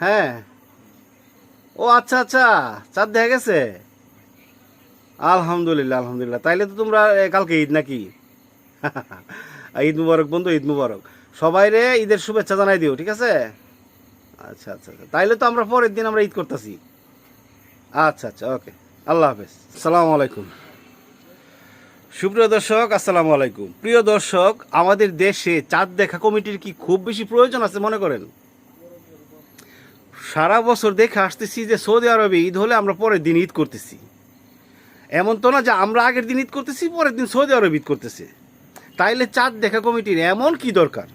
হ্যাঁ। ও আচ্ছা আচ্ছা। চাঁদ দেখা গেছে? আলহামদুলিল্লাহ আলহামদুলিল্লাহ। তাইলে তো তোমরা কালকে ঈদ নাকি? ঈদ মুবারক বন্ধু, ঈদ মুবারক। সবাই রে ঈদের শুভেচ্ছা জানাই দিও, ঠিক আছে? আচ্ছা আচ্ছা আচ্ছা। তাইলে তো আমরা পরের দিন আমরা ঈদ করতেছি। আচ্ছা আচ্ছা ওকে। আল্লাহ হাফেজ। আসসালামু আলাইকুম। সুপ্রিয় দর্শক, আসসালামু আলাইকুম। প্রিয় দর্শক, আমাদের দেশে চাঁদ দেখা কমিটির কি খুব বেশি প্রয়োজন আছে মনে করেন? সারা বছর দেখে আসতেছি যে সৌদি আরবে ঈদ হলে আমরা পরের দিন ঈদ করতেছি। এমন তো না যে আমরা আগের দিন ঈদ করতেছি, পরের দিন সৌদি আরব ঈদ করতেছে। তাইলে চাঁদ দেখা কমিটির এমন কি দরকার?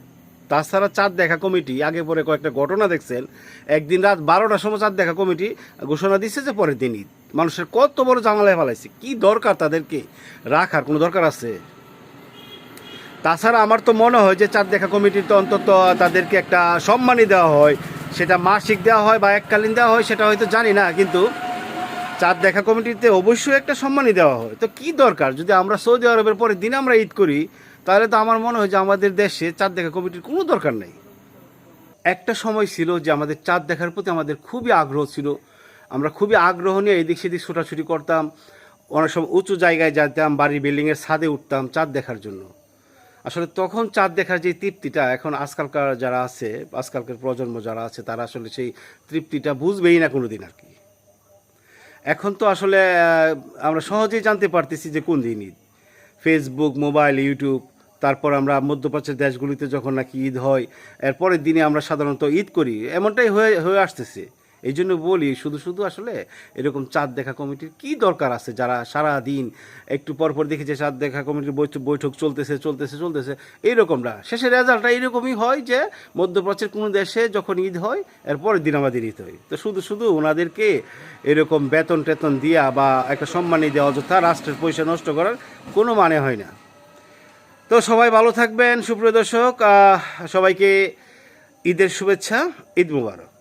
তাছাড়া চাঁদ দেখা কমিটি, আগে পরে কয়েকটা ঘটনা দেখছেন, একদিন রাত বারোটার সময় চাঁদ দেখা কমিটি ঘোষণা দিচ্ছে যে পরের দিন ঈদ। মানুষের কত বড় জামালায় ফেলাইছে, কি দরকার তাদেরকে? রাখার কোনো দরকার আছে? তাছাড়া আমার তো মনে হয় যে চাঁদ দেখা কমিটির তো অন্তত তাদেরকে একটা সম্মানই দেওয়া হয় সেটা মাসিক দেওয়া হয় বা এককালীন দেওয়া হয়, সেটা হয়তো জানি না, কিন্তু চাঁদ দেখা কমিটিতে অবশ্যই একটা সম্মানই দেওয়া হয়। তো কি দরকার? যদি আমরা সৌদি আরবের পরের দিন আমরা ঈদ করি, তাহলে তো আমার মনে হয় যে আমাদের দেশে চাঁদ দেখা কমিটির কোনো দরকার নেই। একটা সময় ছিল যে আমাদের চাঁদ দেখার প্রতি আমাদের খুবই আগ্রহ ছিল। আমরা খুবই আগ্রহ নিয়ে এদিক সেদিক ছোটাছুটি করতাম, অনেক সময় উঁচু জায়গায় যেতাম, বাড়ির বিল্ডিংয়ের ছাদে উঠতাম চাঁদ দেখার জন্য। আসলে তখন চাঁদ দেখার যে তৃপ্তিটা এখন আজকালকার যারা আছে, আজকালকার প্রজন্ম যারা আছে, তারা আসলে সেই তৃপ্তিটা বুঝবেই না কোনো দিন আর কি। এখন তো আসলে আমরা সহজেই জানতে পারতেছি যে কোন দিন ঈদ। ফেসবুক মোবাইল ইউটিউব তারপর আমরা মধ্যপ্রাচ্যের দেশগুলিতে যখন নাকি ঈদ হয়, এর পরের দিনে আমরা সাধারণত ঈদ করি, এমনটাই হয়ে হয়ে আসতেছে। এই জন্য বলি, শুধু শুধু আসলে এরকম চাঁদ দেখা কমিটির কি দরকার আছে? যারা সারা দিন একটু পরপর দেখি যে চাঁদ দেখা কমিটির বৈঠ- বৈঠক চলতেছে চলতেছে চলতেছে এইরকম না শেষের রেজাল্টটা এইরকমই হয় যে মধ্যপ্রাচ্যের কোনো দেশে যখন ঈদ হয় এর পরের দিন আমাদের ঈদ হয়। তো শুধু শুধু ওনাদেরকে এরকম বেতন টেতন দিয়া বা একটা সম্মানী দেওয়া অযথা রাষ্ট্রের পয়সা নষ্ট করার কোনো মানে হয় না। তো সবাই ভালো থাকবেন, সুপ্রিয় দর্শক। সবাইকে ঈদের শুভেচ্ছা, ঈদ মুবারক।